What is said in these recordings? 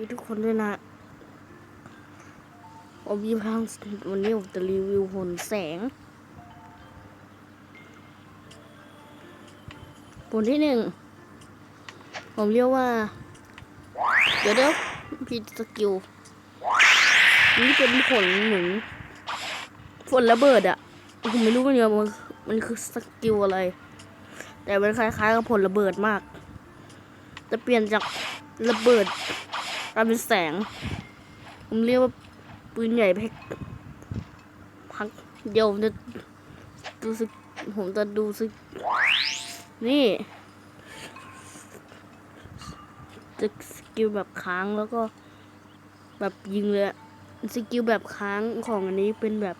ดีทุกคนด้วยนะผมมีพลังวันนี้ผมจะรีวิวผลแสงผลที่หนึ่ง ผมเรียกว่า เดี๋ยวเดี๋ยวพีสกิล นี่เป็นผลเหมือนฝนระเบิดอะผมไม่รู้มันเนี่ยมันมันคือสกิลอะไร แต่มันคล้ายๆกับผลระเบิดมาก จะเปลี่ยนจากระเบิด กลายเป็นแสง ผมเรียกว่าปืนใหญ่เพกพักเดี๋ยวผมจะดูสึกผมจะดูสึก นี่จะสกิลแบบค้างแล้วก็แบบยิงเลยสกิลแบบค้างของอันนี้เป็นแบบ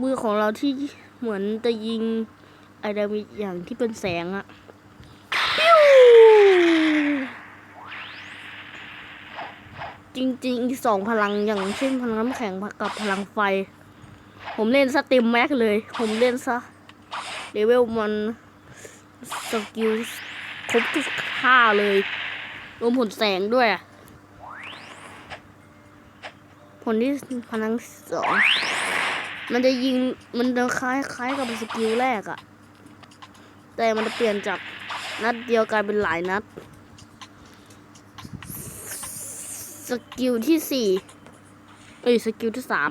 มือของเราที่เหมือนจะยิงอะไรบางอย่างที่เป็นแสงอะปิ้ว จริง ๆ อีกสองพลังอย่างเช่นพลังน้ำแข็งกับพลังไฟ ผมเล่นสต็มแม็กเลย ผมเล่นซะเลเวลมันสกิลครบทุกท่าเลย รวมผลแสงด้วย ผลที่พลังสองมันจะยิงมันจะคล้ายคล้ายกับสกิลแรกอะแต่มันจะเปลี่ยนจากนัดเดียวกลายเป็นหลายนัด สกิลที่สี่เอ้ยสกิลที่สาม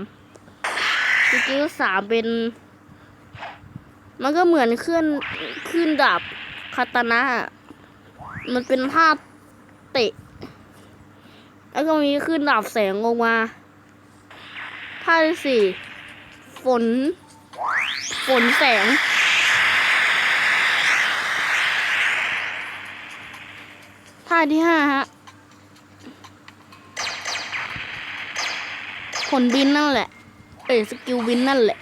สกิลที่สามเป็น มันก็เหมือนเคลื่อนขึ้นดาบคาตานะ มันเป็นท่าเตะ แล้วก็มีขึ้นดาบแสงออกมาท่าที่สี่ฝน ฝนแสง ท่าที่ห้าฮะ ขนบินนั่นแหละ เอ้สกิลบินนั่นแหละ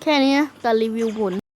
แค่นี้นะการรีวิวผล